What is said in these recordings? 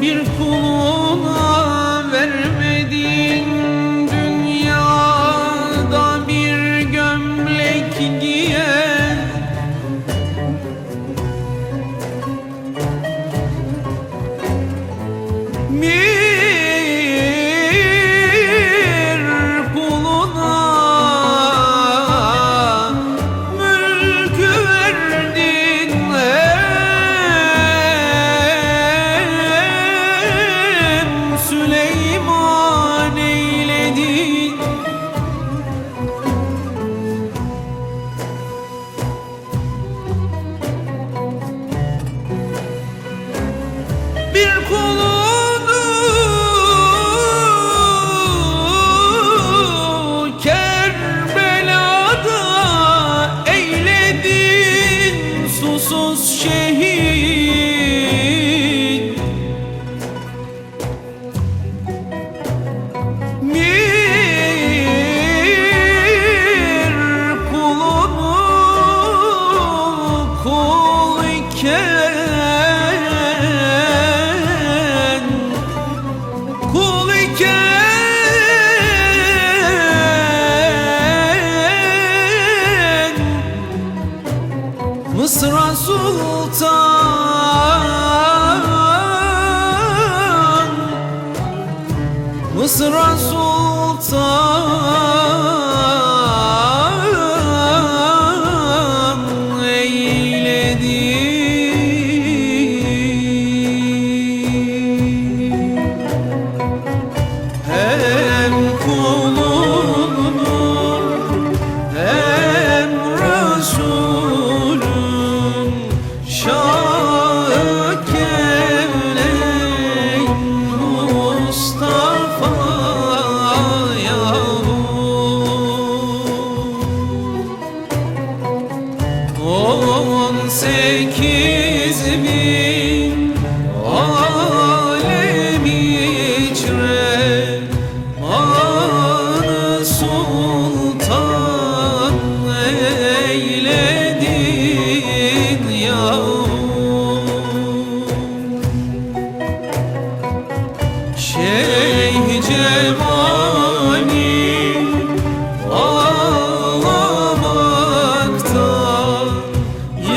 bir kuluna sultan Mısır'a sultan cemali Ağlamakta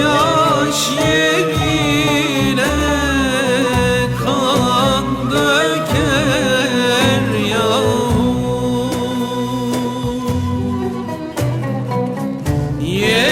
yaş yerine kan yahu yeah.